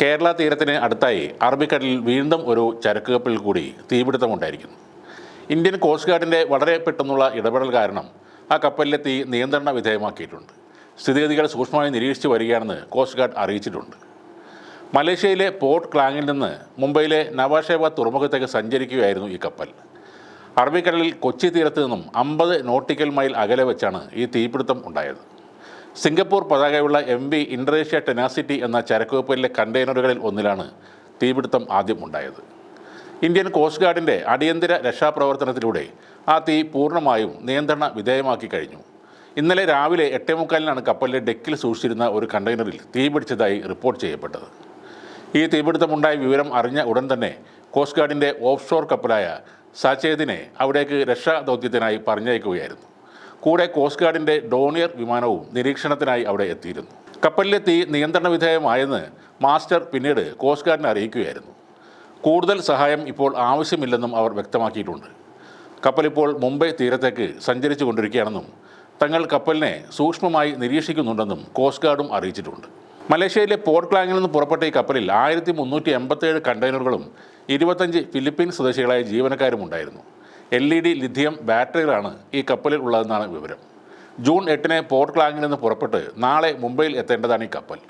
കേരള തീരത്തിന് അടുത്തായി അറബിക്കടലിൽ വീണ്ടും ഒരു ചരക്ക് കപ്പലിൽ കൂടി തീപിടുത്തമുണ്ടായിരിക്കുന്നു. ഇന്ത്യൻ കോസ്റ്റ് ഗാർഡിന്റെ വളരെ പെട്ടെന്നുള്ള ഇടപെടൽ കാരണം ആ കപ്പലിലെ തീ നിയന്ത്രണ വിധേയമാക്കിയിട്ടുണ്ട്. സ്ഥിതിഗതികൾ സൂക്ഷ്മമായി നിരീക്ഷിച്ചു വരികയാണെന്ന് കോസ്റ്റ് ഗാർഡ് അറിയിച്ചിട്ടുണ്ട്. മലേഷ്യയിലെ പോർട്ട് ക്ലാങ്ങിൽ നിന്ന് മുംബൈയിലെ നവാഷേബ തുറമുഖത്തേക്ക് സഞ്ചരിക്കുകയായിരുന്നു ഈ കപ്പൽ. അറബിക്കടലിൽ കൊച്ചി തീരത്ത് നിന്നും അമ്പത് നോട്ടിക്കൽ മൈൽ അകലെ വെച്ചാണ് ഈ തീപിടുത്തം ഉണ്ടായത്. സിംഗപ്പൂർ പതാകയുള്ള എം വി ഇൻഡോനേഷ്യ ടെനാസിറ്റി എന്ന ചരക്ക് കണ്ടെയ്നറുകളിൽ ഒന്നിലാണ് തീപിടുത്തം ആദ്യം ഉണ്ടായത് ഇന്ത്യൻ കോസ്റ്റ് ഗാർഡിന്റെ അടിയന്തര രക്ഷാപ്രവർത്തനത്തിലൂടെ ആ തീ പൂർണമായും നിയന്ത്രണ വിധേയമാക്കി കഴിഞ്ഞു. ഇന്നലെ രാവിലെ എട്ടേ മുക്കാലിനാണ് കപ്പലിലെ ഡെക്കിൽ സൂക്ഷിച്ചിരുന്ന ഒരു കണ്ടെയ്നറിൽ തീപിടിച്ചതായി റിപ്പോർട്ട് ചെയ്യപ്പെട്ടത്. ഈ തീപിടുത്തമുണ്ടായ വിവരം അറിഞ്ഞ ഉടൻ തന്നെ കോസ്റ്റ് ഗാർഡിന്റെ ഓഫ് ഷോർ കപ്പലായ സാചേദിനെ അവിടേക്ക് രക്ഷാദൗത്യത്തിനായി പറഞ്ഞയക്കുകയായിരുന്നു. കൂടെ കോസ്റ്റ് ഗാർഡിന്റെ ഡോണിയർ വിമാനവും നിരീക്ഷണത്തിനായി അവിടെ എത്തിയിരുന്നു. കപ്പലിലെ തീ നിയന്ത്രണ വിധേയമായെന്ന് മാസ്റ്റർ പിന്നീട് കോസ്റ്റ് ഗാർഡിനെ അറിയിക്കുകയായിരുന്നു. കൂടുതൽ സഹായം ഇപ്പോൾ ആവശ്യമില്ലെന്നും അവർ വ്യക്തമാക്കിയിട്ടുണ്ട്. കപ്പൽ ഇപ്പോൾ മുംബൈ തീരത്തേക്ക് സഞ്ചരിച്ചു കൊണ്ടിരിക്കുകയാണെന്നും തങ്ങൾ കപ്പലിനെ സൂക്ഷ്മമായി നിരീക്ഷിക്കുന്നുണ്ടെന്നും കോസ്റ്റ് ഗാർഡും അറിയിച്ചിട്ടുണ്ട്. മലേഷ്യയിലെ പോർട്ട് ക്ലാങ്ങിൽ നിന്ന് പുറപ്പെട്ട ഈ കപ്പലിൽ ആയിരത്തി മുന്നൂറ്റി എൺപത്തേഴ് കണ്ടെയ്നറുകളും ഇരുപത്തഞ്ച് ഫിലിപ്പീൻസ് സ്വദേശികളായ ജീവനക്കാരും ഉണ്ടായിരുന്നു. എൽ ഇ ഡി ലിഥിയം ബാറ്ററികളാണ് ഈ കപ്പലിൽ ഉള്ളതെന്നാണ് വിവരം. ജൂൺ എട്ടിന് പോർട്ട് ക്ലാങ്ങിൽ നിന്ന് പുറപ്പെട്ട് നാളെ മുംബൈയിൽ എത്തേണ്ടതാണ് ഈ കപ്പൽ.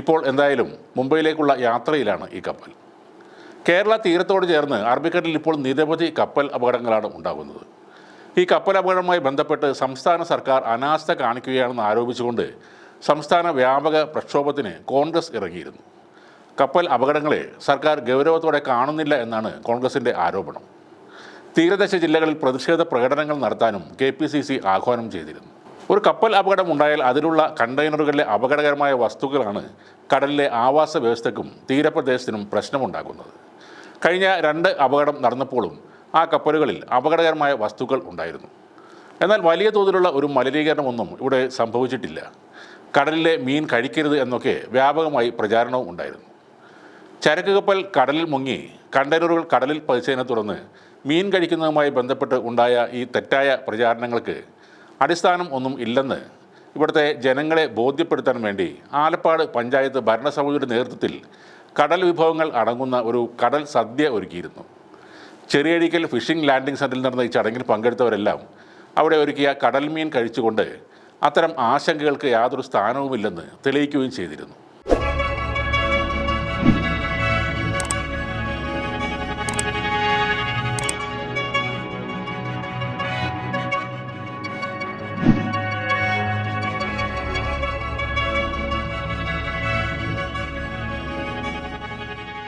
ഇപ്പോൾ എന്തായാലും മുംബൈയിലേക്കുള്ള യാത്രയിലാണ് ഈ കപ്പൽ. കേരള തീരത്തോട് ചേർന്ന് അറബിക്കടലിൽ ഇപ്പോൾ നിരവധി കപ്പൽ അപകടങ്ങളാണ് ഉണ്ടാകുന്നത്. ഈ കപ്പൽ അപകടവുമായി ബന്ധപ്പെട്ട് സംസ്ഥാന സർക്കാർ അനാസ്ഥ കാണിക്കുകയാണെന്ന് ആരോപിച്ചുകൊണ്ട് സംസ്ഥാന വ്യാപക പ്രക്ഷോഭത്തിന് കോൺഗ്രസ് ഇറങ്ങിയിരുന്നു. കപ്പൽ അപകടങ്ങളെ സർക്കാർ ഗൗരവത്തോടെ കാണുന്നില്ല എന്നാണ് കോൺഗ്രസിന്റെ ആരോപണം. തീരദേശ ജില്ലകളിൽ പ്രതിഷേധ പ്രകടനങ്ങൾ നടത്താനും കെ പി സി സി ആഹ്വാനം ചെയ്തിരുന്നു. ഒരു കപ്പൽ അപകടം ഉണ്ടായാൽ അതിലുള്ള കണ്ടെയ്നറുകളിലെ അപകടകരമായ വസ്തുക്കളാണ് കടലിലെ ആവാസ വ്യവസ്ഥയ്ക്കും തീരപ്രദേശത്തിനും പ്രശ്നമുണ്ടാക്കുന്നത് കഴിഞ്ഞ രണ്ട് അപകടം നടന്നപ്പോഴും ആ കപ്പലുകളിൽ അപകടകരമായ വസ്തുക്കൾ ഉണ്ടായിരുന്നു. എന്നാൽ വലിയ തോതിലുള്ള ഒരു മലിനീകരണമൊന്നും ഇവിടെ സംഭവിച്ചിട്ടില്ല. കടലിലെ മീൻ കഴിക്കരുത് എന്നൊക്കെ വ്യാപകമായി പ്രചാരണവും ഉണ്ടായിരുന്നു. ചരക്ക് കപ്പൽ കടലിൽ മുങ്ങി കണ്ടെയ്നറുകൾ കടലിൽ പതിച്ചതിനെ തുടർന്ന് മീൻ കഴിക്കുന്നതുമായി ബന്ധപ്പെട്ട് ഉണ്ടായ ഈ തെറ്റായ പ്രചാരണങ്ങൾക്ക് അടിസ്ഥാനം ഒന്നും ഇല്ലെന്ന് ഇവിടുത്തെ ജനങ്ങളെ ബോധ്യപ്പെടുത്താൻ വേണ്ടി ആലപ്പാട് പഞ്ചായത്ത് ഭരണസമിതിയുടെ നേതൃത്വത്തിൽ കടൽ വിഭവങ്ങൾ അടങ്ങുന്ന ഒരു കടൽ സദ്യ ഒരുക്കിയിരുന്നു. ചെറിയഴിക്കൽ ഫിഷിംഗ് ലാൻഡിംഗ് സെന്ററിൽ നടന്ന ഈ ചടങ്ങിൽ പങ്കെടുത്തവരെല്ലാം അവിടെ ഒരുക്കിയ കടൽ മീൻ കഴിച്ചുകൊണ്ട് അത്തരം ആശങ്കകൾക്ക് യാതൊരു സ്ഥാനവുമില്ലെന്ന് തെളിയിക്കുകയും ചെയ്തിരുന്നു.